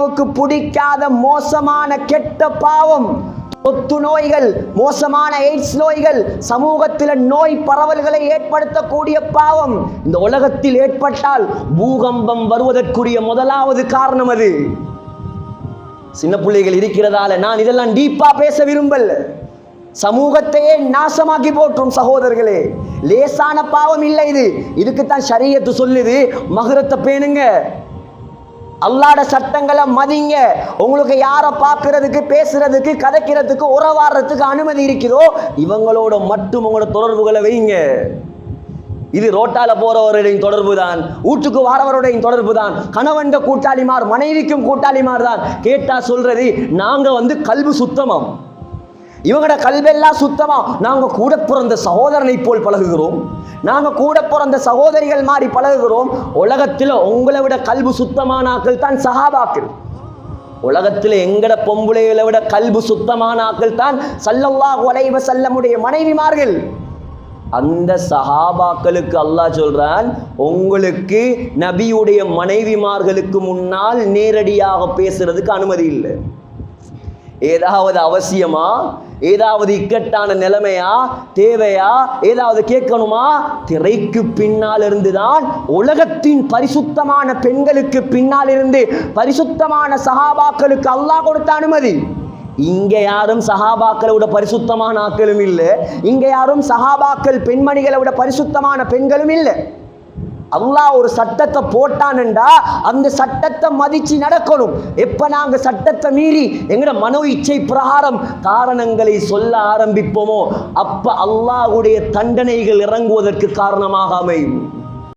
அல்லாவுக்கு பிடிக்காத மோசமான கெட்ட பாவம் தொத்து நோய்கள் மோசமான எய்ட்ஸ் நோய்கள் சமூகத்தில் நோய் பரவல்களை ஏற்படுத்தக்கூடிய பாவம் இந்த உலகத்தில் ஏற்பட்டால் பூகம்பம் வருவதற்குரிய முதலாவது காரணம் அது. சின்ன பிள்ளைகள் இருக்கிறதால நான் இதெல்லாம் டீப்பா பேச விரும்பல. சமூகத்தையே நாசமாக்கி போற்றும் சகோதரர்களே லேசான பாவம் இல்லை இது. இதுக்குத்தான் சரியத்து சொல்லுது. மகுரத்தை பேணுங்க. அல்லாட சட்டங்களை மதிங்க. உங்களுக்கு யாரை பார்க்கறதுக்கு பேசுறதுக்கு கதைக்கிறதுக்கு உறவாடுறதுக்கு அனுமதி இருக்குதோ இவங்களோட மட்டும் உங்களோட தொடர்புகளை வைங்க. இது ரோட்டால போறவருடைய தொடர்பு தான் வீட்டுக்கு வாரவருடைய தொடர்பு தான் கணவன் கூட்டாளிமார் மனைவிக்கும் கூட்டாளிமார் தான் கேட்டா சொல்றது நாங்க வந்து கல்வி சுத்தமம். இவங்களோட கல்வெல்லாம் சுத்தமா நாங்க கூட பிறந்த சகோதரனை போல் பழகுகிறோம். நாங்க கூட பிறந்த சகோதரிகள் மாதிரி பழகுகிறோம். உலகத்தில் உங்களை விட கல்வி சுத்தமான ஆக்கள் தான் சஹாபாக்கள். உலகத்தில் எங்கட பொம்புளைகளை விட கல்வி சுத்தமான ஆக்கள் தான் சல்லல்லா உலைவ செல்லமுடைய மனைவிமார்கள். அந்த சஹாபாக்களுக்கு அல்லாஹ் சொல்றான் உங்களுக்கு நபியுடைய மனைவிமார்களுக்கு முன்னால் நேரடியாக பேசுறதுக்கு அனுமதி இல்லை. ஏதாவது அவசியமா? ஏதாவது இக்கட்டான நிலைமையா? தேவையா? ஏதாவது கேட்கணுமா? திரைக்கு பின்னால் இருந்துதான் உலகத்தின் பரிசுத்தமான பெண்களுக்கு பின்னால் இருந்து பரிசுத்தமான சஹாபாக்களுக்கு அல்லாஹ் கொடுத்த அனுமதி. இங்க யாரும் சஹாபாக்களை விட பரிசுத்தமான ஆக்களும் இல்லை. இங்க யாரும் சஹாபாக்கள் பெண்மணிகளை விட பரிசுத்தமான பெண்களும் இல்லை. அல்லாஹ் ஒரு சட்டத்தை போட்டான்டா அந்த சட்டத்தை மதித்து நடக்கணும். எப்ப நாங்கள் சட்டத்தை மீறி எங்கட மனோ இச்சை பிரகாரம் காரணங்களை சொல்ல ஆரம்பிப்போமோ அப்ப அல்லாஹ்வுடைய தண்டனைகள் இறங்குவதற்கு காரணமாக அமையும்.